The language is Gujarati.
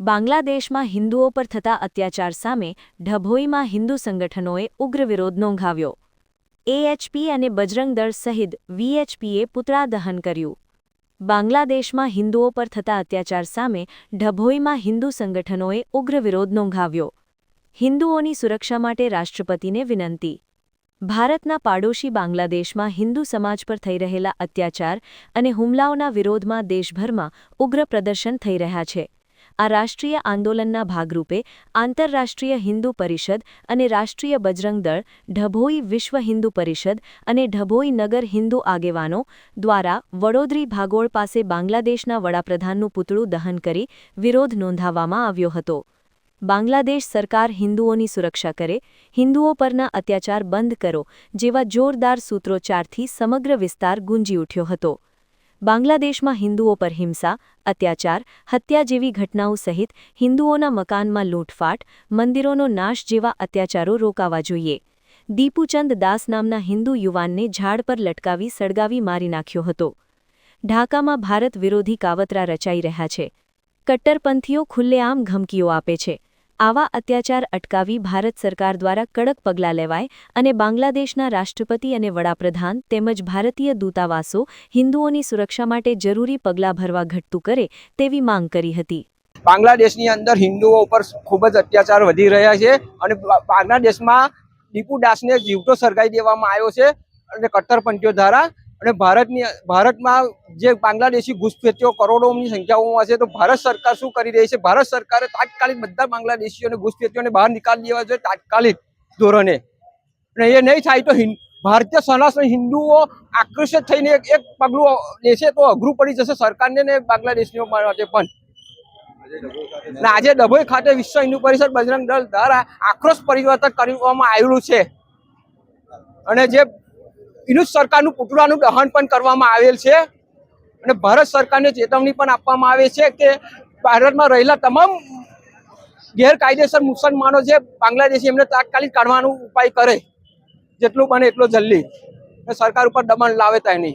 બાંગ્લાદેશમાં હિન્દુઓ પર થતા અત્યાચાર સામે ઢભોઈમાં હિન્દુ સંગઠનોએ ઉગ્ર વિરોધ નોંધાવ્યો. એએચપી અને બજરંગ દળ સહિત વીએચપીએ પુતળા દહન કર્યું. બાંગ્લાદેશમાં હિન્દુઓ પર થતા અત્યાચાર સામે ઢભોઈમાં હિન્દુ સંગઠનોએ ઉગ્ર વિરોધ નોંધાવ્યો. હિન્દુઓની સુરક્ષા માટે રાષ્ટ્રપતિને વિનંતી. ભારતના પાડોશી બાંગ્લાદેશમાં હિન્દુ સમાજ પર થઈ રહેલા અત્યાચાર અને હુમલાઓના વિરોધમાં દેશભરમાં ઉગ્ર પ્રદર્શન થઈ રહ્યા છે. આ રાષ્ટ્રીય આંદોલનના ભાગરૂપે આંતરરાષ્ટ્રીય હિન્દુ પરિષદ અને રાષ્ટ્રીય બજરંગ દળ, ઢભોઈ વિશ્વ હિન્દુ પરિષદ અને ઢભોઈ નગર હિન્દુ આગેવાનો દ્વારા વડોદરી ભાગોળ પાસે બાંગ્લાદેશના વડાપ્રધાનનું પૂતળું દહન કરી વિરોધ નોંધાવવામાં આવ્યો હતો. બાંગ્લાદેશ સરકાર હિન્દુઓની સુરક્ષા કરે, હિન્દુઓ પરના અત્યાચાર બંધ કરો જેવા જોરદાર સૂત્રોચ્ચારથી સમગ્ર વિસ્તાર ગુંજી ઉઠ્યો હતો. બાંગ્લાદેશમાં હિન્દુઓ પર હિંસા, અત્યાચાર, હત્યા જેવી ઘટનાઓ સહિત હિન્દુઓના મકાનમાં લૂંટફાટ, મંદિરોનો નાશ જેવા અત્યાચારો રોકાવા જોઈએ. દીપુચંદ દાસ નામના હિન્દુ યુવાનને ઝાડ પર લટકાવી સળગાવી મારી નાખ્યો હતો. ઢાકામાં ભારત વિરોધી કાવતરા રચાઈ રહ્યા છે. કટ્ટરપંથીઓ ખુલ્લેઆમ ધમકીઓ આપે છે. આવા અત્યાચાર અટકાવી ભારત સરકાર દ્વારા કડક પગલાં લેવાય અને બાંગ્લાદેશના રાષ્ટ્રપતિ અને વડાપ્રધાન તેમજ ભારતીય દૂતાવાસો હિન્દુઓની સુરક્ષા માટે જરૂરી પગલાં ભરવા ઘટતું કરે તેવી માંગ કરી હતી. બાંગ્લાદેશની અંદર હિન્દુઓ ઉપર ખૂબ જ અત્યાચાર વધી રહ્યા છે અને બાંગ્લાદેશમાં દીપુ દાસને જીવતો સળગાવી દેવામાં આવ્યો છે અને કટ્ટરપંથીઓ દ્વારા અને ભારતની, ભારતમાં જે બાંગ્લાદેશી ઘૂસપેઠીઓ કરોડોની સંખ્યાઓમાં છે, તો ભારત સરકાર શું કરી રહી છે? ભારત સરકારે તાત્કાલિક બધા બાંગ્લાદેશીઓ અને ઘૂસપેઠીઓને બહાર નીકાળી દેવા જોઈએ તાત્કાલિક ધોરણે. અને એ નહીં થાય તો ભારતીય સનાતન હિન્દુઓ આકર્ષિત થઈને એક એક પગલું લેશે તો અઘરું પડી જશે સરકારને ને બાંગ્લાદેશીઓ માટે પણ. આજે ડભોઈ ખાતે વિશ્વ હિન્દુ પરિષદ બજરંગ દળ દ્વારા આક્રોશ પરિવર્તન કરવામાં આવેલું છે. અને જે વિરુદ્ધ સરકારનું પુતળાનું દહન પણ કરવામાં આવેલ છે. અને ભારત સરકારને ચેતવણી પણ આપવામાં આવે છે કે ભારતમાં રહેલા તમામ ગેરકાયદેસર મુસલમાનો જે બાંગ્લાદેશી એમને તાત્કાલિક કાઢવાનો ઉપાય કરે, જેટલું બને એટલો જલ્દી. સરકાર ઉપર દમણ લાવે ત્યાં નહીં.